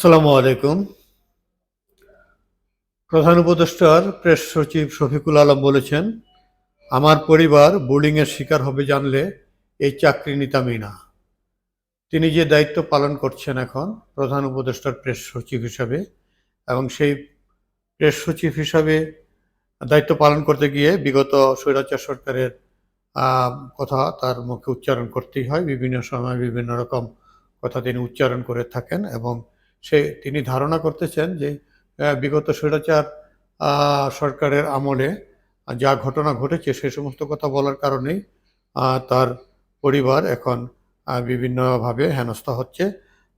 আসসালামু আলাইকুম। প্রধান উপদেষ্টার প্রেস সচিব শফিকুল আলম বলেছেন, আমার পরিবার বোর্ডিংয়ের শিকার হবে জানলে এই চাকরি নিতামই না। তিনি যে দায়িত্ব পালন করছেন এখন প্রধান উপদেষ্টার প্রেস সচিব হিসাবে এবং সেই প্রেস সচিব হিসাবে দায়িত্ব পালন করতে গিয়ে বিগত স্বৈরাচার সরকারের কথা তার মুখে উচ্চারণ করতেই হয়। বিভিন্ন সময় বিভিন্ন রকম কথা তিনি উচ্চারণ করে থাকেন এবং সে তিনি ধারণা করতেছেন যে বিগত স্বৈরাচার সরকারের আমলে যা ঘটনা ঘটেছে সে সমস্ত কথা বলার কারণেই তার পরিবার এখন বিভিন্নভাবে হেনস্থা হচ্ছে,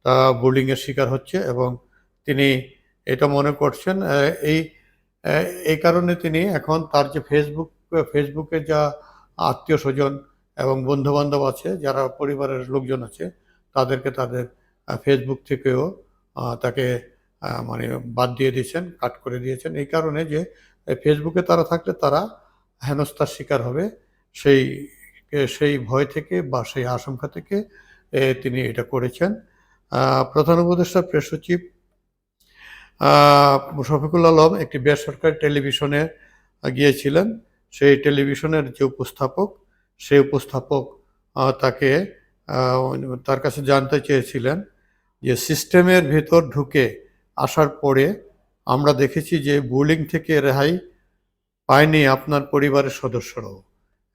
তা বুলিংয়ের শিকার হচ্ছে এবং তিনি এটা মনে করছেন এই এই কারণে তিনি এখন তার যে ফেসবুক ফেসবুকে যা আত্মীয় স্বজন এবং বন্ধু বান্ধব আছে, যারা পরিবারের লোকজন আছে, তাদেরকে তাদের ফেসবুক থেকেও তাকে মানে বাদ দিয়ে দিয়েছেন কাট করে দিয়েছেন। এই কারণে যে ফেসবুকে তারা থাকলে তারা হেনস্থার শিকার হবে। সেই সেই ভয় থেকে বা সেই আশঙ্কা থেকে তিনি এটা করেছেন। প্রধান উপদেষ্টা, প্রেস সচিব শফিকুল আলম একটি বেসরকারি টেলিভিশনে গিয়েছিলেন। সেই টেলিভিশনের যে উপস্থাপক, সেই উপস্থাপক তাকে তার কাছে জানতে চেয়েছিলেন। যে সিস্টেমের ভেতর ঢুকে আসার পরে আমরা দেখেছি যে বুলিং থেকে রেহাই পায়নি আপনার পরিবারের সদস্যরাও।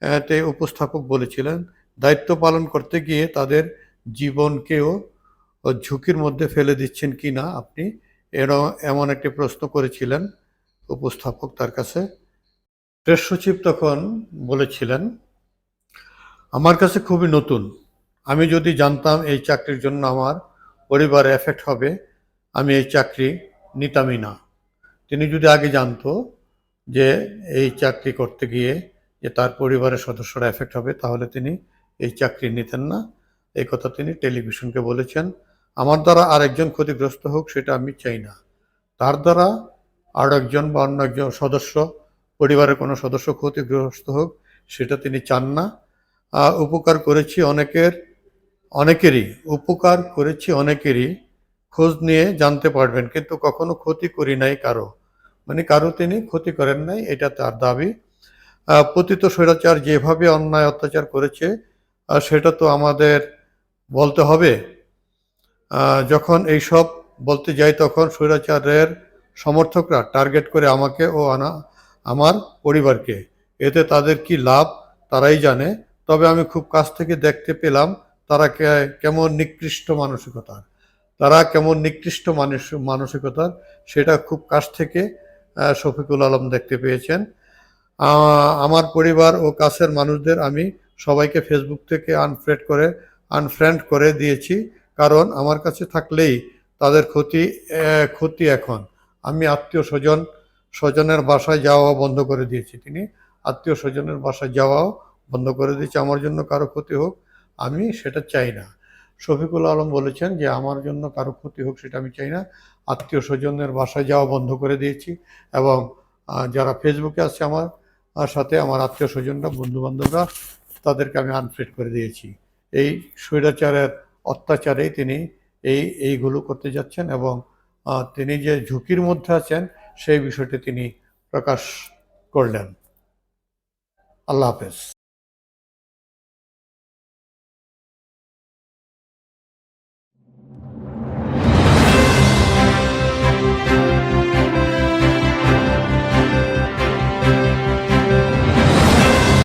এতে উপস্থাপক বলেছিলেন, দায়িত্ব পালন করতে গিয়ে তাদের জীবনকেও ঝুঁকির মধ্যে ফেলে দিচ্ছেন কি না আপনি? এরও এমন একটি প্রশ্ন করেছিলেন উপস্থাপক তার কাছে। প্রেস সচিব তখন বলেছিলেন, আমার কাছে খুবই নতুন। আমি যদি জানতাম এই চাকরির জন্য আমার পরিবারে এফেক্ট হবে, আমি এই চাকরি নিতামই না। তিনি যদি আগে জানতো যে এই চাকরি করতে গিয়ে যে তার পরিবারের সদস্যরা এফেক্ট হবে, তাহলে তিনি এই চাকরি নিতেন না। এই কথা তিনি টেলিভিশনকে বলেছেন। আমার দ্বারা আরেকজন ক্ষতিগ্রস্ত হোক, সেটা আমি চাই না। তার দ্বারা আর একজন বা অন্য একজন সদস্য, পরিবারের কোনো সদস্য ক্ষতিগ্রস্ত হোক, সেটা তিনি চান না। উপকার করেছি অনেকের। অনেকেরই, উপকার করেছি অনেকেরই, খোঁজ নিয়ে জানতে পারবেন, কিন্তু কখনো ক্ষতি করি নাই কারও। মানে কারও তিনি ক্ষতি করেন নাই, এটা তার দাবি। পতিত স্বৈরাচার যেভাবে অন্যায় অত্যাচার করেছে সেটা তো আমাদের বলতে হবে। যখন এইসব বলতে যাই, তখন স্বৈরাচারের সমর্থকরা টার্গেট করে আমাকে ও আনা, আমার পরিবারকে। এতে তাদের কি লাভ, তারাই জানে। তবে আমি খুব কাছ থেকে দেখতে পেলাম তারা কেমন নিকৃষ্ট মানসিকতার তারা কেমন নিকৃষ্ট মানুষ মানসিকতার সেটা খুব কাছ থেকে শফিকুল আলম দেখতে পেয়েছেন। আমার পরিবার ও কাছের মানুষদের আমি সবাইকে ফেসবুক থেকে আনফ্রেন্ড করে আনফ্রেন্ড করে দিয়েছি। কারণ আমার কাছে থাকলেই তাদের ক্ষতি ক্ষতি এখন। আমি আত্মীয় স্বজন, স্বজনের বাসায় যাওয়া বন্ধ করে দিয়েছি। তিনি আত্মীয় স্বজনের বাসায় যাওয়াও বন্ধ করে দিয়েছে। আমার জন্য কারও ক্ষতি হোক আমি সেটা চাই না। শফিকুল আলম বলেছেন যে, আমার জন্য কারও ক্ষতি হোক সেটা আমি চাই না। আত্মীয় স্বজনের বাসায় যাওয়া বন্ধ করে দিয়েছি এবং যারা ফেসবুকে আছে আমার সাথে আমার আত্মীয় স্বজনরা বন্ধু বান্ধবরা তাদেরকে আমি আনফ্রেড করে দিয়েছি। এই স্বৈরাচারের অত্যাচারেই তিনি এই, এইগুলো করতে যাচ্ছেন এবং তিনি যে ঝুঁকির মধ্যে আছেন, সেই বিষয়টি তিনি প্রকাশ করলেন। আল্লাহ হাফেজ।